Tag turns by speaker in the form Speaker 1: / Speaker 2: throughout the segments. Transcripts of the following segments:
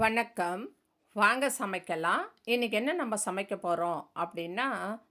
Speaker 1: வணக்கம். வாங்க சமைக்கலாம். இன்றைக்கி என்ன நம்ம சமைக்க போகிறோம் அப்படின்னா,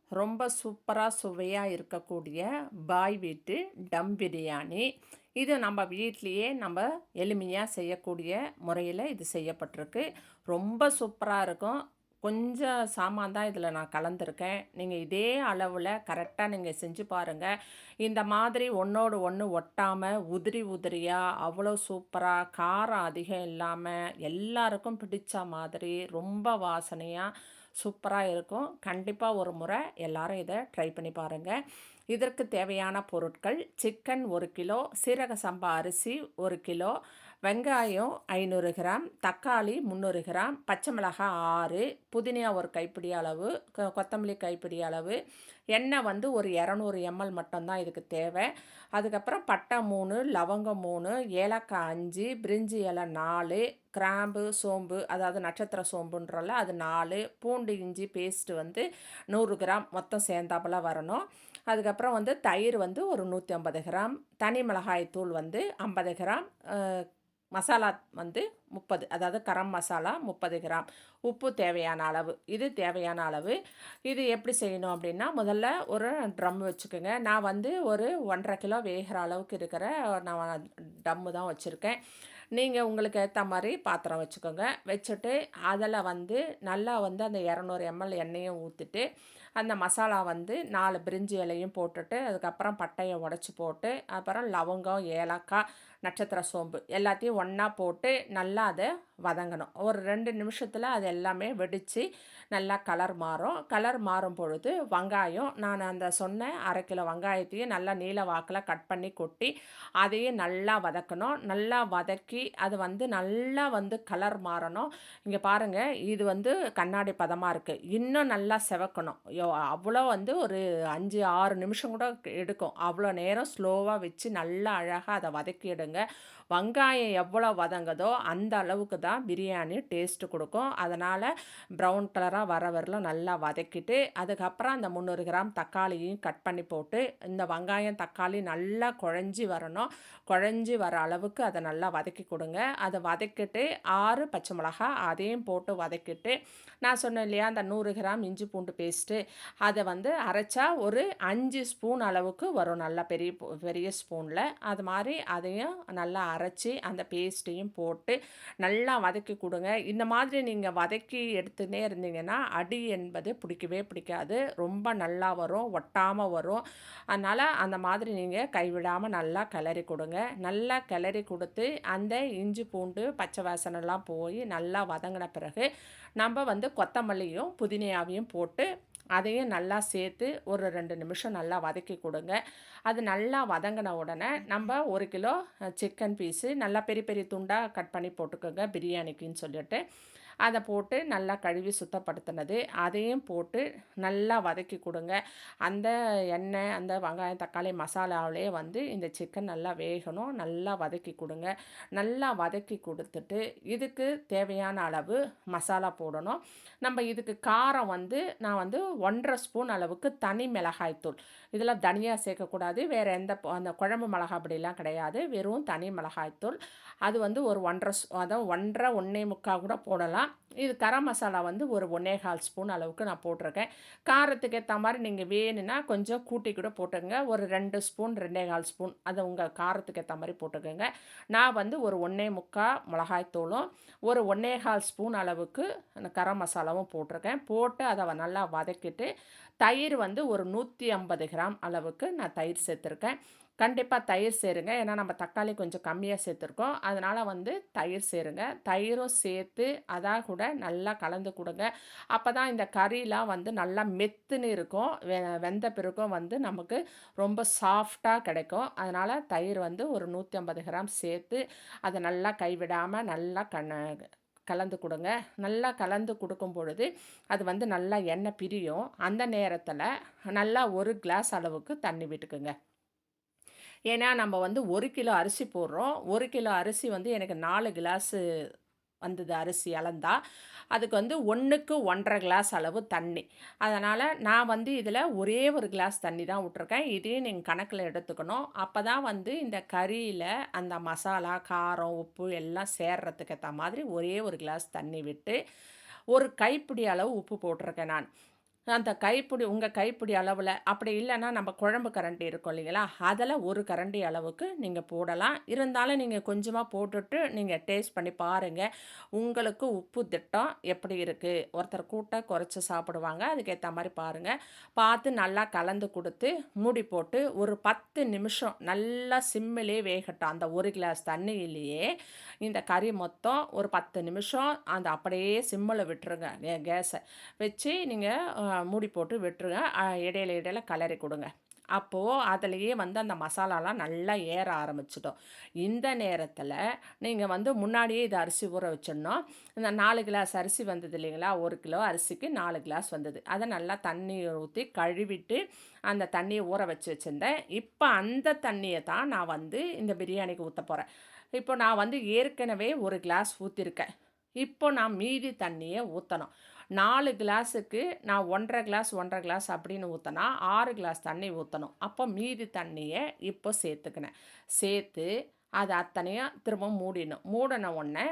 Speaker 1: ரொம்ப சூப்பராக சுவையாக இருக்கக்கூடிய பாய் வீட்டு டம் பிரியாணி. இது நம்ம வீட்லேயே நம்ம எளிமையாக செய்யக்கூடிய முறையில் இது செய்யப்பட்டிருக்கு. ரொம்ப சூப்பராக இருக்கும். கொஞ்சம் சாமான் தான் இதில் நான் கலந்துருக்கேன். நீங்கள் இதே அளவில் கரெக்டாக நீங்கள் செஞ்சு பாருங்கள் இந்த மாதிரி ஒன்றோடு ஒன்று ஒட்டாமல் உதிரி உதிரியாக அவ்வளோ சூப்பராக காரம் அதிகம் இல்லாமல் எல்லாருக்கும் பிடித்த மாதிரி, ரொம்ப வாசனையாக சூப்பராக இருக்கும். கண்டிப்பாக ஒரு முறை எல்லாரும் இதை ட்ரை பண்ணி பாருங்க. இதற்கு தேவையான பொருட்கள்: சிக்கன் ஒரு கிலோ, சீரக சம்பா அரிசி ஒரு கிலோ, வெங்காயம் ஐநூறு கிராம், தக்காளி 300 கிராம், பச்சை மிளகாய் ஆறு புதினா ஒரு கைப்பிடி அளவு, கொத்தமல்லி கைப்பிடி அளவு, எண்ணெய் வந்து ஒரு 200 எம்எல் மட்டும்தான் இதுக்கு தேவை. அதுக்கப்புறம் பட்டை மூணு லவங்கம் மூணு ஏலக்காய் அஞ்சு பிரிஞ்சி இலை நாலு கிராம்பு, சோம்பு அதாவது நட்சத்திர சோம்புன்றல அது நாலு பூண்டு, இஞ்சி பேஸ்ட்டு வந்து நூறு கிராம் மொத்தம் சேர்ந்தாப்பில் வரணும். அதுக்கப்புறம் வந்து தயிர் வந்து ஒரு 150 கிராம், தனி மிளகாய் தூள் வந்து 50 கிராம், மசாலா வந்து 30 அதாவது கரம் மசாலா 30 கிராம், உப்பு தேவையான அளவு. இது தேவையான அளவு. இது எப்படி செய்யணும் அப்படின்னா, முதல்ல ஒரு ட்ரம் வச்சுக்கோங்க. நான் வந்து ஒரு 1 1/2 கிலோ வேகிற அளவுக்கு இருக்கிற நான் டம்மு தான் வச்சுருக்கேன். நீங்கள் உங்களுக்கு ஏற்ற மாதிரி பாத்திரம் வச்சுக்கோங்க. வச்சுட்டு அதில் வந்து நல்லா வந்து அந்த 200 எம்எல் எண்ணெயும் ஊற்றிட்டு அந்த மசாலா வந்து நாலு பிரிஞ்சி இலையும் போட்டுட்டு, அதுக்கப்புறம் பட்டையை உடச்சி போட்டு, அப்புறம் லவங்கம், ஏலக்காய், நட்சத்திர சோம்பு எல்லாத்தையும் ஒன்றா போட்டு நல்லா அதை வதங்கணும். ஒரு ரெண்டு நிமிஷத்தில் அது எல்லாமே வெடித்து நல்லா கலர் மாறும். கலர் மாறும் பொழுது வெங்காயம் நான் அந்த சொன்ன அரை கிலோ வெங்காயத்தையும் நல்லா நீள வாக்கில் கட் பண்ணி கொட்டி, அதையும் நல்லா வதக்கணும். நல்லா வதக்கி, அது வந்து நல்லா வந்து கலர் மாறணும். இங்கே பாருங்கள் இது வந்து கண்ணாடி பதமாக இருக்குது இன்னும் நல்லா செவக்கணும். அவ்வளோ வந்து ஒரு 5, 6 நிமிஷம் கூட எடுக்கும். அவ்வளோ நேரம் ஸ்லோவாக வச்சு நல்லா அழகாக அதை வதக்கிடுங்க வெங்காயம் எவ்வளோ வதங்குதோ, அந்த அளவுக்கு தான் பிரியாணி டேஸ்ட்டு கொடுக்கும் அதனால் ப்ரவுன் கலராக வர வரலும் நல்லா வதக்கிட்டு, அதுக்கப்புறம் அந்த 300 கிராம் தக்காளியையும் கட் பண்ணி போட்டு, இந்த வெங்காயம், தக்காளி நல்லா குழஞ்சி வரணும். குழஞ்சி வர அளவுக்கு அதை நல்லா வதக்கி கொடுங்க அதை வதக்கிட்டு ஆறு பச்சை மிளகாய் அதையும் போட்டு வதக்கிட்டு, நான் சொன்னேன் இல்லையா, அந்த நூறு கிராம் இஞ்சி பூண்டு பேஸ்ட்டு, அதை வந்து அரைச்சா ஒரு அஞ்சு ஸ்பூன் அளவுக்கு வரும். நல்லா பெரிய பெரிய ஸ்பூனில் அது மாதிரி அதையும் நல்லா அரைச்சி அந்த பேஸ்ட்டையும் போட்டு, நல்லா வதக்கி கொடுங்க இந்த மாதிரி நீங்கள் வதக்கி எடுத்துன்னே இருந்தீங்கன்னா, அடி என்பது பிடிக்கவே பிடிக்காது. ரொம்ப நல்லா வரும். ஒட்டாமல் வரும். அதனால் அந்த மாதிரி நீங்கள் கைவிடாமல் நல்லா கிளறி கொடுங்க நல்லா கிளறி கொடுத்து அந்த இஞ்சி பூண்டு பச்சை வாசனைலாம் போய் நல்லா வதங்கின பிறகு, நம்ம வந்து கொத்தமல்லியும், புதினையாவையும் போட்டு, அதையும் நல்லா சேர்த்து ஒரு ரெண்டு நிமிஷம் நல்லா வதக்கி கொடுங்க அது நல்லா வதங்கின உடனே, நம்ம ஒரு கிலோ சிக்கன் பீஸு நல்லா பெரிய பெரிய துண்டாக கட் பண்ணி போட்டுக்கோங்க, பிரியாணிக்குன்னு சொல்லிட்டு. அதை போட்டு நல்லா கழுவி சுத்தப்படுத்தினது, அதையும் போட்டு நல்லா வதக்கி கொடுங்க அந்த எண்ணெய், அந்த வெங்காயம், தக்காளி மசாலாவிலே வந்து இந்த சிக்கன் நல்லா வேகணும். நல்லா வதக்கி கொடுங்க நல்லா வதக்கி கொடுத்துட்டு இதுக்கு தேவையான அளவு மசாலா போடணும். நம்ம இதுக்கு காரம் வந்து நான் வந்து 1 1/2 ஸ்பூன் அளவுக்கு தனி மிளகாய் தூள். தனியாக தனியா சேர்க்கக்கூடாது. வேற எந்த அந்த குழம்பு மிளகா அப்படிலாம் கிடையாது. வெறும் தனி மிளகாய் தூள். அது வந்து ஒரு 1 1/2 ஸ் அதாவது 1 1/2 1 1/4 கூட போடலாம். இது கரம் மசாலா வந்து ஒரு 1 1/4 ஸ்பூன் அளவுக்கு நான் போட்டிருக்கேன். காரத்துக்கு ஏற்ற மாதிரி நீங்கள் வேணும்னா, கொஞ்சம் கூட்டி கூட போட்டுக்கங்க. ஒரு ரெண்டு ஸ்பூன், 2 1/4 ஸ்பூன் அது உங்கள் காரத்துக்கு ஏற்ற மாதிரி போட்டுக்கோங்க நான் வந்து ஒரு ஒன்றே முக்கால் மிளகாய்த்தூளும் ஒரு 1 1/4 ஸ்பூன் அளவுக்கு அந்த கரம் மசாலாவும் போட்டிருக்கேன். போட்டு அதை நல்லா வதக்கிட்டு, தயிர் வந்து ஒரு 150 கிராம் அளவுக்கு நான் தயிர் சேர்த்துருக்கேன். கண்டிப்பாக தயிர் சேருங்க. ஏன்னா, நம்ம தக்காளி கொஞ்சம் கம்மியாக சேர்த்துருக்கோம். அதனால் வந்து தயிர் சேருங்க. தயிரும் சேர்த்து, அதாக கூட நல்லா கலந்து கொடுங்க அப்போ தான் இந்த கறிலாம் வந்து நல்லா மெத்துன்னு இருக்கும். வெ வெந்த பிறகும் வந்து நமக்கு ரொம்ப சாஃப்டாக கிடைக்கும். அதனால் தயிர் வந்து ஒரு 150 கிராம் சேர்த்து, அதை நல்லா கைவிடாமல் நல்லா கண்ண கலந்து கொடுங்க நல்லா கலந்து கொடுக்கும் பொழுது, அது வந்து நல்லா எண்ணெய் பிரியும். அந்த நேரத்தில் நல்லா ஒரு கிளாஸ் அளவுக்கு தண்ணி விட்டுக்குங்க. ஏன்னா, நம்ம வந்து ஒரு கிலோ அரிசி போடுறோம். ஒரு கிலோ அரிசி வந்து எனக்கு நாலு கிளாஸு வந்தது அரிசி அளந்தா அதுக்கு வந்து ஒன்றுக்கு ஒன்றரை கிளாஸ் அளவு தண்ணி. அதனால் நான் வந்து இதில் ஒரே ஒரு கிளாஸ் தண்ணி தான் விட்ருக்கேன் இதையும் நீங்கள் கணக்கில் எடுத்துக்கணும். அப்போ தான் வந்து இந்த கறியில் அந்த மசாலா காரம் உப்பு எல்லாம் சேர்றதுக்கு ஏற்ற மாதிரி ஒரே ஒரு கிளாஸ் தண்ணி விட்டு ஒரு கைப்பிடி அளவு உப்பு போட்டிருக்கேன் நான். அந்த கைப்பிடி உங்கள் கைப்பிடி அளவில் அப்படி இல்லைன்னா நம்ம குழம்பு கரண்டி இருக்கும் இல்லைங்களா? அதில் ஒரு கரண்டி அளவுக்கு நீங்கள் போடலாம். இருந்தாலும் நீங்கள் கொஞ்சமாக போட்டுட்டு நீங்கள் டேஸ்ட் பண்ணி பாருங்கள் உங்களுக்கு உப்பு திட்டம் எப்படி இருக்குது ஒருத்தர் கூட்ட குறைச்சி சாப்பிடுவாங்க. அதுக்கேற்ற மாதிரி பாருங்கள் பார்த்து நல்லா கலந்து கொடுத்து மூடி போட்டு ஒரு பத்து நிமிஷம் நல்லா சிம்மிலே வேகட்டும். அந்த ஒரு கிளாஸ் தண்ணியிலேயே இந்த கறி மொத்தம் ஒரு பத்து நிமிஷம் அந்த அப்படியே சிம்மில் விட்டுருங்க. கேஸை வச்சு நீங்கள் மூடி போட்டு விட்டுருங்க. இடையில இடையில கலரி கொடுங்க. அப்போது அதுலேயே வந்து அந்த மசாலாலாம் நல்லா ஏற ஆரம்பிச்சிட்டோம் இந்த நேரத்தில் நீங்கள் வந்து முன்னாடியே இது அரிசி ஊற வச்சிடணும். இந்த நாலு கிளாஸ் அரிசி வந்தது இல்லைங்களா? ஒரு கிலோ அரிசிக்கு நாலு கிளாஸ் வந்தது. அதை நல்லா தண்ணி ஊற்றி கழுவிட்டு அந்த தண்ணியை ஊற வச்சு வச்சுருந்தேன். இப்போ அந்த தண்ணியை தான் நான் வந்து இந்த பிரியாணிக்கு ஊற்ற போகிறேன் இப்போ நான் வந்து ஏற்கனவே ஒரு கிளாஸ் ஊற்றிருக்கேன் இப்போ நான் மீதி தண்ணியை ஊற்றணும் நாலு கிளாஸுக்கு நான் ஒன்றரை கிளாஸ் ஒன்றரை கிளாஸ் அப்படின்னு ஊற்றினா ஆறு கிளாஸ் தண்ணி ஊற்றணும் அப்போ மீதி தண்ணியை இப்போ சேர்த்துக்கினேன். சேர்த்து அது அத்தனையும் திரும்ப மூடிடணும். மூடின உடனே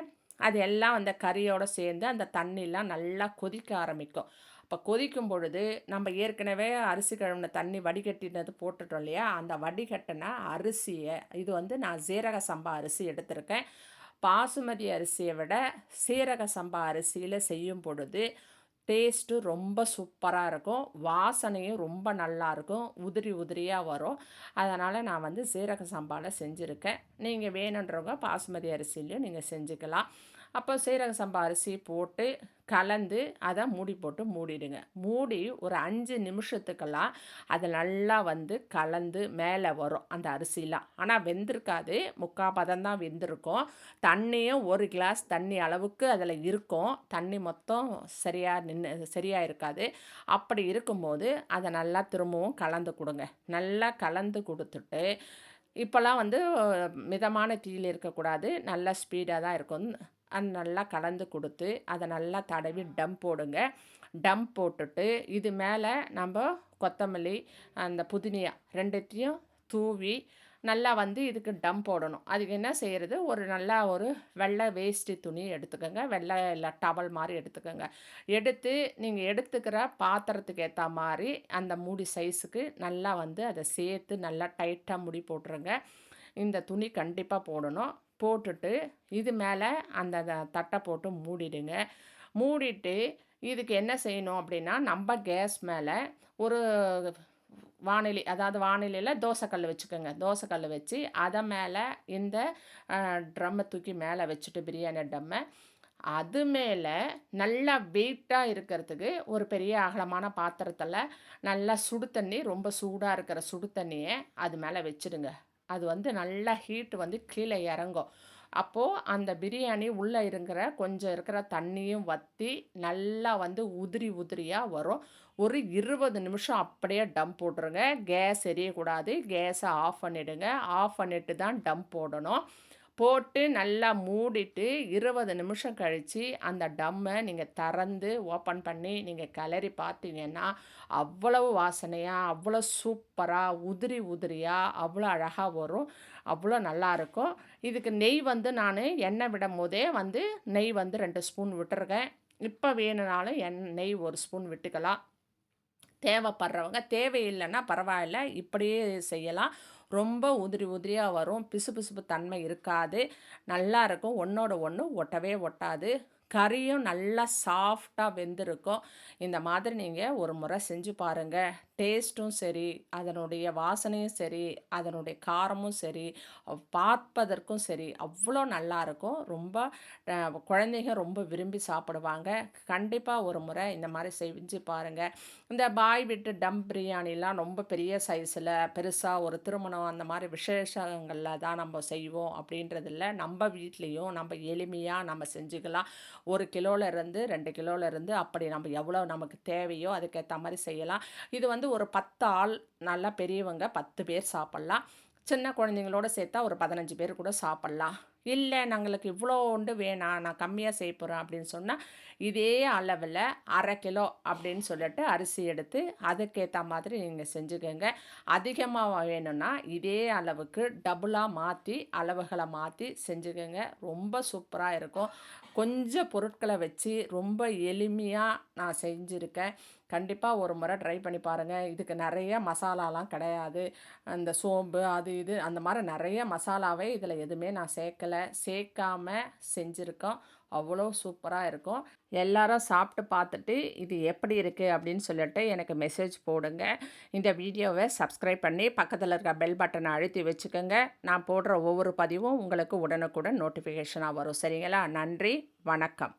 Speaker 1: அது எல்லாம் அந்த கறியோடு சேர்ந்து அந்த தண்ணிலாம் நல்லா கொதிக்க ஆரம்பிக்கும். அப்போ கொதிக்கும் பொழுது நம்ம ஏற்கனவே அரிசி கழுவின தண்ணி வடிகட்டினது போட்டுட்டோம் இல்லையா? அந்த வடிகட்டின அரிசியை இது வந்து நான் சீரக சம்பா அரிசி எடுத்திருக்கேன். பாசுமதி அரிசியை விட சீரக சம்பா அரிசியில் செய்யும் பொழுது டேஸ்ட்டு ரொம்ப சூப்பராக இருக்கும். வாசனையும் ரொம்ப நல்லாயிருக்கும் உதிரி உதிரியாக வரும். அதனால் நான் வந்து சீரக சம்பாவில் செஞ்சுருக்கேன். நீங்கள் வேணுன்றவங்க பாசுமதி அரிசிலையும் நீங்கள் செஞ்சுக்கலாம். அப்போ சீரக சம்பா அரிசி போட்டு கலந்து அதை மூடி போட்டு மூடிடுங்க. மூடி ஒரு அஞ்சு நிமிஷத்துக்கெல்லாம் அது நல்லா வந்து கலந்து மேலே வரும் அந்த அரிசிலாம். ஆனால் வெந்திருக்காது. முக்கால் பதம் தான் வெந்திருக்கும். தண்ணியும் ஒரு கிளாஸ் தண்ணி அளவுக்கு அதில் இருக்கும். தண்ணி மொத்தம் சரியாக நின்று சரியாக இருக்காது. அப்படி இருக்கும்போது அதை நல்லா திரும்பவும் கலந்து கொடுங்க. நல்லா கலந்து கொடுத்துட்டு இப்போல்லாம் வந்து மிதமான தீயில் இருக்கக்கூடாது. நல்லா ஸ்பீடாக தான் இருக்கும். அது நல்லா கலந்து கொடுத்து அதை நல்லா தடவி டம் போடுங்க. டம் போட்டுட்டு இது மேலே நம்ம கொத்தமல்லி அந்த புதினியா ரெண்டுத்தையும் தூவி நல்லா வந்து இதுக்கு டம் போடணும். அதுக்கு என்ன செய்கிறது ஒரு நல்லா ஒரு வெள்ளை வேஷ்டி துணி எடுத்துக்கோங்க. வெள்ளை இல்லை டவல் மாதிரி எடுத்துக்கோங்க. எடுத்து நீங்கள் எடுத்துக்கிற பாத்திரத்துக்கு ஏற்ற மாதிரி அந்த மூடி சைஸுக்கு நல்லா வந்து அதை சேர்த்து நல்லா டைட்டாக முடி போட்டுருங்க. இந்த துணி கண்டிப்பாக போடணும். போட்டுட்டு இது மேலே அந்த தட்டை போட்டு மூடிடுங்க. மூடிட்டு இதுக்கு என்ன செய்யணும் அப்படின்னா நம்ம கேஸ் மேலே ஒரு வானிலை அதாவது வானிலையில் தோசைக்கல் வச்சுக்கோங்க. தோசைக்கல் வச்சு அதை மேலே இந்த ட்ரம்மை தூக்கி மேலே வச்சுட்டு பிரியாணி ட்ரம்மை அது மேலே நல்லா வெயிட்டாக இருக்கிறதுக்கு ஒரு பெரிய அகலமான பாத்திரத்தில் நல்லா சுடு தண்ணி ரொம்ப சூடாக இருக்கிற சுடு தண்ணியை அது மேலே வச்சுடுங்க. அது வந்து நல்லா ஹீட் வந்து கீழே இறங்கும். அப்போது அந்த பிரியாணி உள்ளே இருக்கிற கொஞ்சம் இருக்கிற தண்ணியும் வற்றி நல்லா வந்து உதிரி உதிரியாக வரும். ஒரு இருபது நிமிஷம் அப்படியே டம் போட்டுருங்க. கேஸ் எரியக்கூடாது. கேஸை ஆஃப் பண்ணிவிடுங்க ஆஃப் பண்ணிவிட்டு தான் டம் போடணும். போட்டு நல்லா மூடிட்டு இருபது நிமிஷம் கழித்து அந்த டம்மை நீங்கள் திறந்து ஓப்பன் பண்ணி நீங்கள் கிளறி பார்த்தீங்கன்னா அவ்வளவு வாசனையாக அவ்வளோ சூப்பராக உதிரி உதிரியாக அவ்வளோ அழகாக வரும். அவ்வளோ நல்லாயிருக்கும் இதுக்கு நெய் வந்து நான் எண்ணெய் விடும் போதே வந்து நெய் வந்து ரெண்டு ஸ்பூன் விட்டுருக்கேன். இப்போ வேணுனாலும் எண் நெய் ஒரு ஸ்பூன் விட்டுக்கலாம். தேவைப்படுறவங்க தேவையில்லைன்னா பரவாயில்ல இப்படியே செய்யலாம். ரொம்ப உதிரி உதிரியாக வரும். பிசு பிசுப்பு தன்மை இருக்காது. நல்லா இருக்கும். ஒன்றோட ஒன்று ஒட்டவே ஒட்டாது. கறியும் நல்லா சாஃப்டாக வெந்திருக்கும். இந்த மாதிரி நீங்கள் ஒரு முறை செஞ்சு பாருங்கள் டேஸ்ட்டும் சரி அதனுடைய வாசனையும் சரி அதனுடைய காரமும் சரி பார்ப்பதற்கும் சரி அவ்வளோ நல்லாயிருக்கும் ரொம்ப குழந்தைங்க ரொம்ப விரும்பி சாப்பிடுவாங்க. கண்டிப்பாக ஒரு முறை இந்த மாதிரி செஞ்சு பாருங்கள் இந்த பாய் விட்டு டம் பிரியாணிலாம் ரொம்ப பெரிய சைஸில் பெருசாக ஒரு திருமணம் அந்த மாதிரி விசேஷங்களில் தான் நம்ம செய்வோம் அப்படின்றதில்ல. நம்ம வீட்லேயும் நம்ம எளிமையாக நம்ம செஞ்சுக்கலாம். ஒரு கிலோலேருந்து ரெண்டு கிலோவிலேருந்து அப்படி நம்ம எவ்வளோ நமக்கு தேவையோ அதுக்கேற்ற மாதிரி செய்யலாம். இது வந்து வந்து ஒரு பத்து ஆள் நல்லா பெரியவங்க பத்து பேர் சாப்பிட்லாம். சின்ன குழந்தைங்களோட சேர்த்தா ஒரு பதினஞ்சு பேர் கூட சாப்பிட்லாம். இல்லை நாங்களுக்கு இவ்வளோண்டு வேணாம் நான் கம்மியாக செய்ய போகிறேன் அப்படின்னு சொன்னால் இதே அளவில் அரை கிலோ அப்படின்னு சொல்லிட்டு அரிசி எடுத்து அதுக்கேற்ற மாதிரி நீங்கள் செஞ்சுக்கோங்க. அதிகமாக வேணும்னா இதே அளவுக்கு டபுளாக மாற்றி அளவுகளை மாற்றி செஞ்சுக்கோங்க. ரொம்ப சூப்பராக இருக்கும். கொஞ்சம் பொருட்களை வச்சு ரொம்ப எளிமையாக நான் செஞ்சுருக்கேன். கண்டிப்பாக ஒரு முறை ட்ரை பண்ணி பாருங்கள் இதுக்கு நிறைய மசாலாலாம் கிடையாது. அந்த சோம்பு அது இது அந்த மாதிரி நிறைய மசாலாவே இதில் எதுவுமே நான் சேர்க்கலை. சேர்க்காம செஞ்சுருக்கோம். அவ்வளோ சூப்பராக இருக்கும். எல்லாரும் சாப்பிட்டு பார்த்துட்டு இது எப்படி இருக்குது அப்படின்னு சொல்லிட்டு எனக்கு மெசேஜ் போடுங்க. இந்த வீடியோவை சப்ஸ்கிரைப் பண்ணி பக்கத்தில் இருக்க பெல் பட்டனை அழுத்தி வச்சுக்கோங்க. நான் போடுற ஒவ்வொரு பதிவும் உங்களுக்கு உடனுக்குடன் நோட்டிஃபிகேஷனாக வரும். சரிங்களா? நன்றி. வணக்கம்.